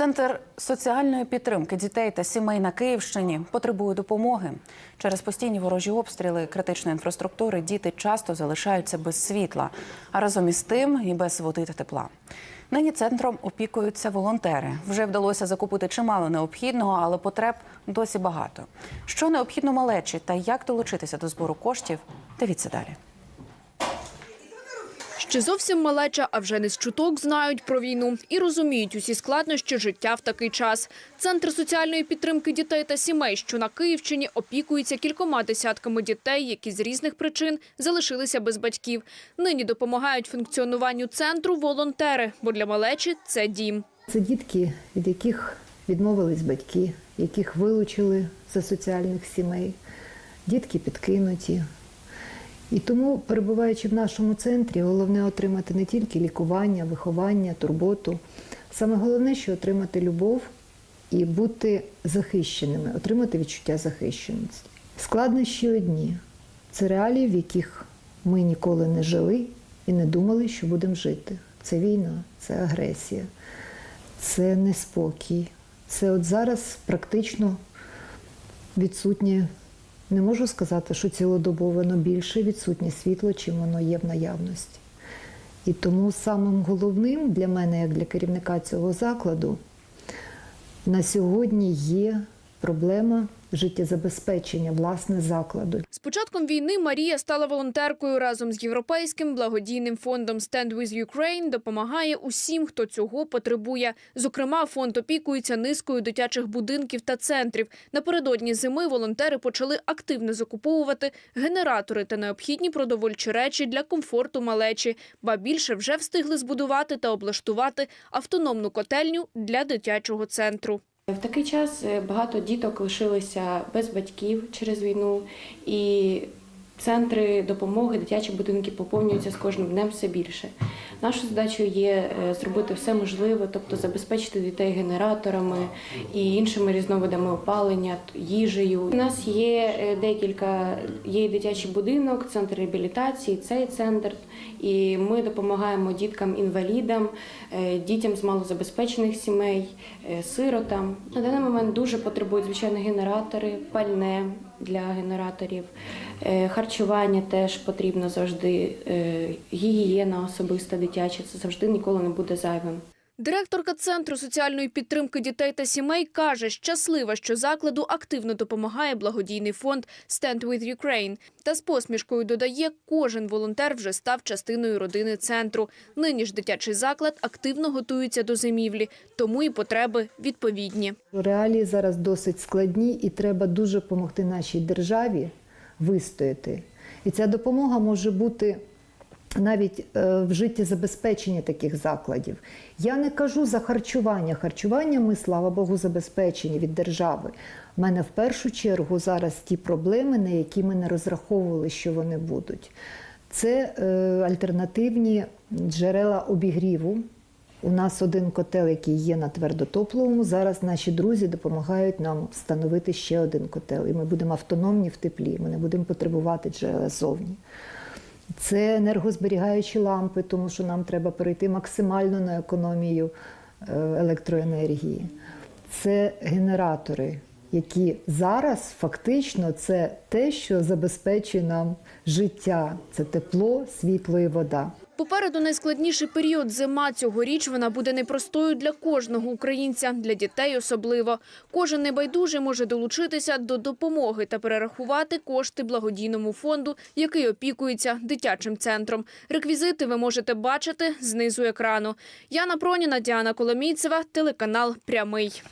Центр соціальної підтримки дітей та сімей на Київщині потребує допомоги. Через постійні ворожі обстріли критичної інфраструктури діти часто залишаються без світла, а разом із тим і без води та тепла. Нині центром опікуються волонтери. Вже вдалося закупити чимало необхідного, але потреб досі багато. Що необхідно малечі та як долучитися до збору коштів? Дивіться далі. Ще зовсім малеча, а вже не з чуток знають про війну і розуміють усі складнощі життя в такий час. Центр соціальної підтримки дітей та сімей, що на Київщині, опікується кількома десятками дітей, які з різних причин залишилися без батьків. Нині допомагають функціонуванню центру волонтери, бо для малечі це дім. Це дітки, від яких відмовились батьки, яких вилучили за соціальних сімей, дітки підкинуті. І тому, перебуваючи в нашому центрі, головне отримати не тільки лікування, виховання, турботу. Саме головне, що отримати любов і бути захищеними, отримати відчуття захищеності. Складнощі одні це реалії, в яких ми ніколи не жили і не думали, що будемо жити. Це війна, це агресія, це неспокій. Це от зараз практично відсутнє, не можу сказати, що цілодобово, більше відсутнє світло, чим воно є в наявності. І тому самим головним для мене, як для керівника цього закладу, на сьогодні є проблема життєзабезпечення власне закладу. З початком війни Марія стала волонтеркою разом з європейським благодійним фондом Stand with Ukraine допомагає усім, хто цього потребує. Зокрема, фонд опікується низкою дитячих будинків та центрів. Напередодні зими волонтери почали активно закуповувати генератори та необхідні продовольчі речі для комфорту малечі. Ба більше вже встигли збудувати та облаштувати автономну котельню для дитячого центру. В такий час е, багато діток лишилися без батьків через війну, і центри допомоги, дитячі будинки поповнюються з кожним днем все більше. Нашою задачою є е, зробити все можливе, тобто забезпечити дітей генераторами і іншими різновидами опалення, їжею. У нас є е, декілька, є дитячий будинок, центр реабілітації, цей центр, і ми допомагаємо діткам-інвалідам, е, дітям з малозабезпечених сімей, сиротам. На даний момент дуже потребують звичайно генератори, пальне для генераторів, е, харчування теж потрібно завжди, е, гігієна особиста дитяча, це завжди ніколи не буде зайвим. Директорка центру соціальної підтримки дітей та сімей каже, щаслива, що закладу активно допомагає благодійний фонд Stand with Ukraine. Та з посмішкою додає, кожен волонтер вже став частиною родини центру. Нині ж дитячий заклад активно готується до зимівлі, тому і потреби відповідні. Реалії зараз досить складні, і треба дуже допомогти нашій державі вистояти. І ця допомога може бути навіть е, в життєзабезпеченні таких закладів. Я не кажу за харчування. Харчування ми, слава Богу, забезпечені від держави. У мене в першу чергу зараз ті проблеми, на які ми не розраховували, що вони будуть. Це е, альтернативні джерела обігріву. У нас один котел, який є на твердотопловому. Зараз наші друзі допомагають нам встановити ще один котел. І ми будемо автономні в теплі. Ми не будемо потребувати джерела зовні. Це енергозберігаючі лампи, тому що нам треба перейти максимально на економію е, електроенергії. Це генератори, які зараз фактично це те, що забезпечує нам життя. Це тепло, світло і вода. Попереду найскладніший період зима. Цьогоріч вона буде непростою для кожного українця, для дітей особливо. Кожен небайдужий може долучитися до допомоги та перерахувати кошти благодійному фонду, який опікується дитячим центром. Реквізити ви можете бачити знизу екрану. Яна Проніна, Діана Коломійцева, телеканал Прямий.